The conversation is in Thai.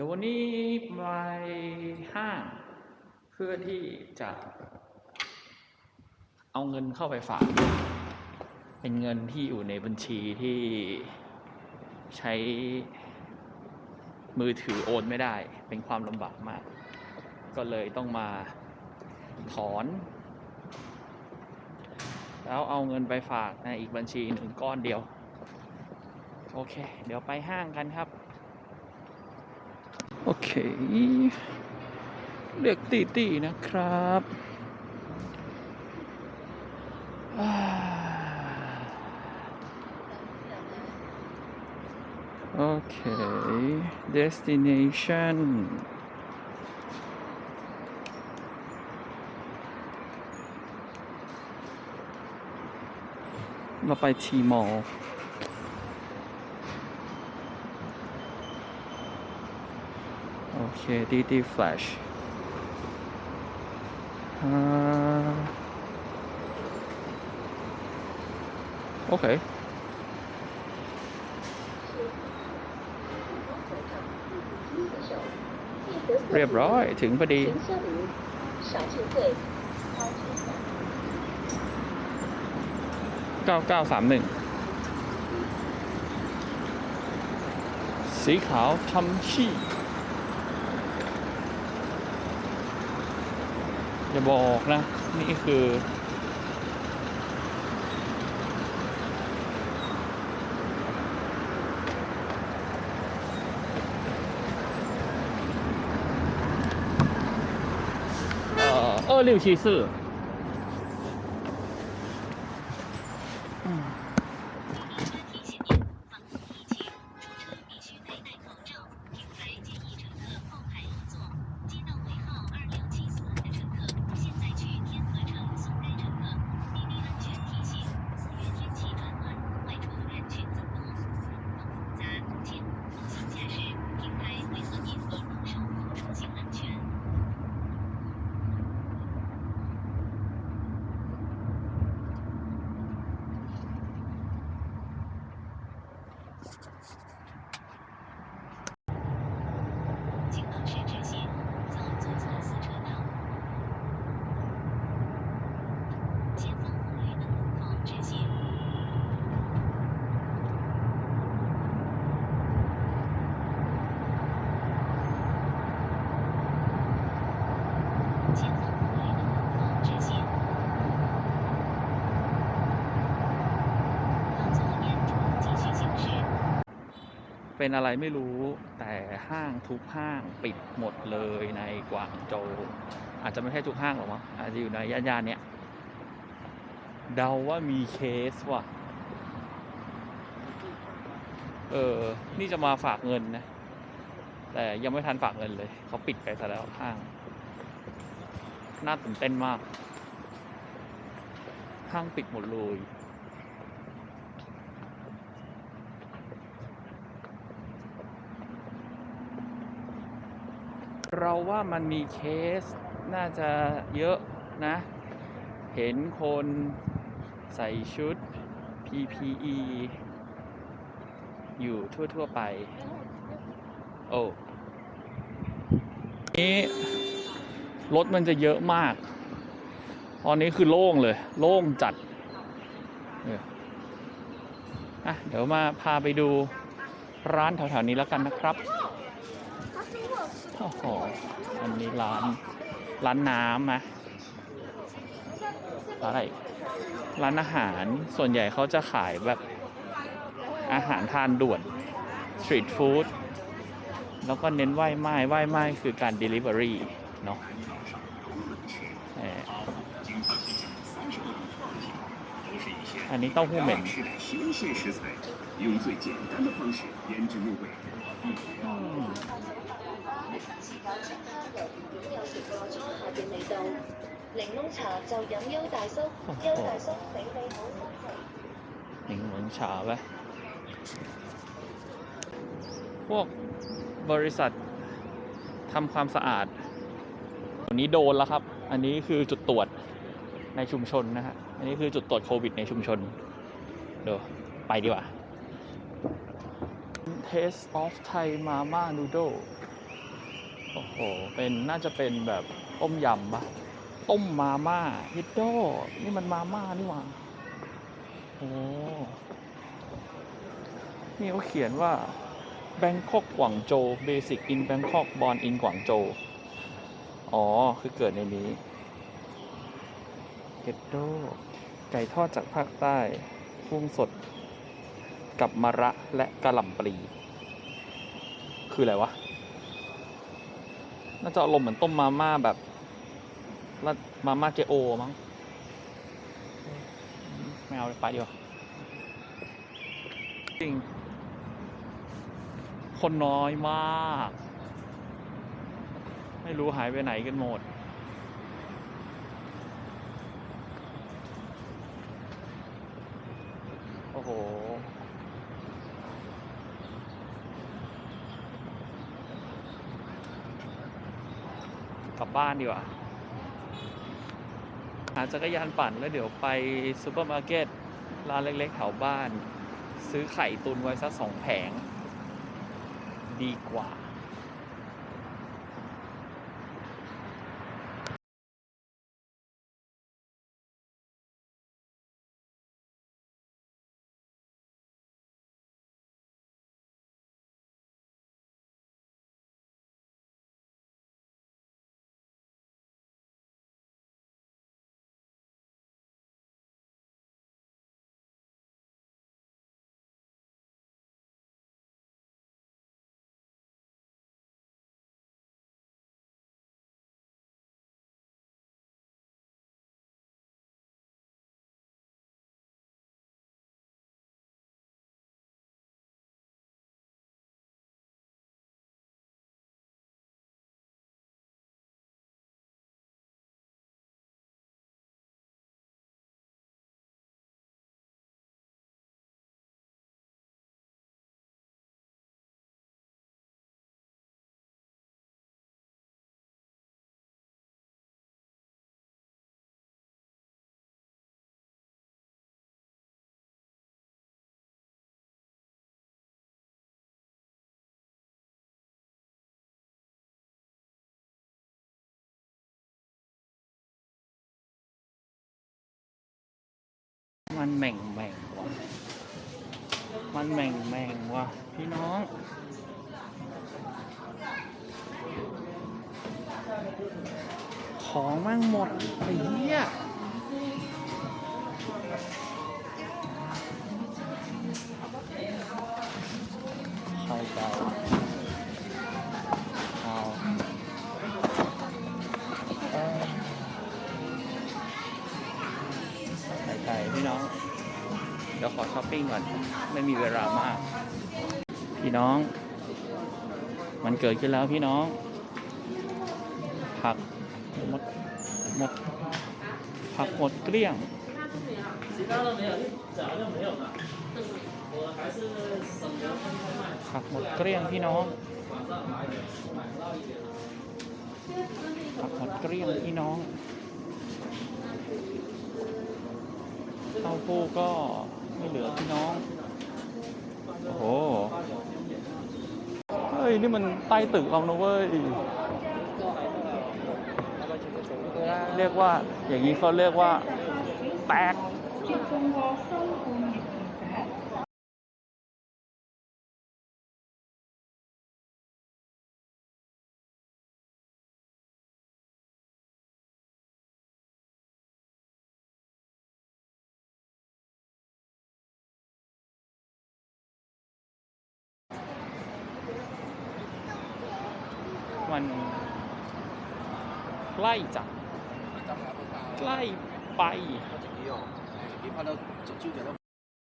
ดี๋ยววันนี้ไปห้างเพื่อที่จะเอาเงินเข้าไปฝาก เป็นเงินที่อยู่ในบัญชีที่ใช้มือถือโอนไม่ได้ เป็นความลำบากมาก ก็เลยต้องมาถอน แล้วเอาเงินไปฝากในอีกบัญชีหนึ่งก้อนเดียว โอเค เดี๋ยวไปห้างกันครับ โอเคเรียกตีตีนะครับ โอเค destination เราไปทีมอล คดีดีแฟลชโอเค เรียบร้อย ถึงพอดีเก้าเก้าสามหนึ่งสีขาวทำชี้ อย่าบอกนะ นี่คือ 呃，二六七四。 เป็นอะไรไม่รู้แต่ห้างทุกห้างปิดหมดเลยในกวางโจวอาจจะไม่ใช่ทุกห้างหรอกมั้งอาจจะอยู่ในย่านๆเนี้ยเดาว่ามีเคสว่ะ เออ นี่จะมาฝากเงินนะ แต่ยังไม่ทันฝากเงินเลย เขาปิดไปซะแล้วห้าง น่าตื่นเต้นมาก ห้างปิดหมดเลย เราว่ามันมีเคสน่าจะเยอะนะ เห็นคนใส่ชุด PPE อยู่ทั่ว ๆ ไป โอ้นี้รถมันจะเยอะมาก ตอนนี้คือโล่งเลย โล่งจัดเอออะเดี๋ยวมาพาไปดูร้านแถวๆนี้แล้วกันนะครับ โอ้โหอันนี้ร้านร้านน้ำนะร้านอะไรร้านอาหารส่วนใหญ่เขาจะขายแบบอาหารทานด่วนสตรีทฟู้ดแล้วก็เน้นไหว้ไม้ไหว้ไม้คือการ Delivery เนาะอันนี้เต้าหู้เหม็น是柠檬茶就饮优大叔，优大叔比你好心情。 หนิงเหมือนชาไหมพวกบริษัททำความสะอาดวันนี้โดนแล้วครับ อันนี้คือจุดตรวจในชุมชนนะฮะ อันนี้คือจุดตรวจโควิดในชุมชน เดี๋ยวไปดีกว่า Taste of Thai Mama Noodle โ อ้โห เป็นน่าจะเป็นแบบต้มยำปะต้มมาม่าฮิตโดนี่มันมาม่านี่หว่าโอ้นี่เขาเขียนว่า Bangkok กวางโจ Basic in Bangkok Born in กวางโจ อ๋อ คือเกิดในนี้เฮดโดไก่ทอดจากภาคใต้กุ้งสด กับมะระและกะหล่ำปลี คืออะไรวะ น่าจะอารมณ์เหมือนต้มมาม่าแบบราดมาม่าเจโอมั้งไม่เอาเลยไปดีกว่าจริง คนน้อยมาก ไม่รู้หายไปไหนกันหมด โอ้โห กลับบ้านดีกว่า หาจักรยานปั่นแล้วเดี๋ยวไปซูเปอร์มาร์เก็ตร้านเล็กๆแถวบ้าน ซื้อไข่ตุนไว้สักสองแผง ดีกว่า มันแหม่งแหม่งว่ะ มันแหม่งแหม่งว่ะ พี่น้อง ของแม่งหมดไอ้เหี้ยไข่ไก่เช้อปปิ้งก่อน ไม่มีเวลามาก พี่น้อง มันเกิดขึ้นแล้วพี่น้อง ผักหมดหมดผักหมดเกลี้ยงผักหมดเกลี้ยงพี่น้องผักหมดเกลี้ยงพี่น้องเต้าหู้ก็ ไม่เหลือพี่น้อง โอ้โห เฮ้ย นี่มันใต้ตึกเรานะเว้ย เรียกว่าอย่างนี้เขาเรียกว่า แตก มันใกล้จังใกล้ไป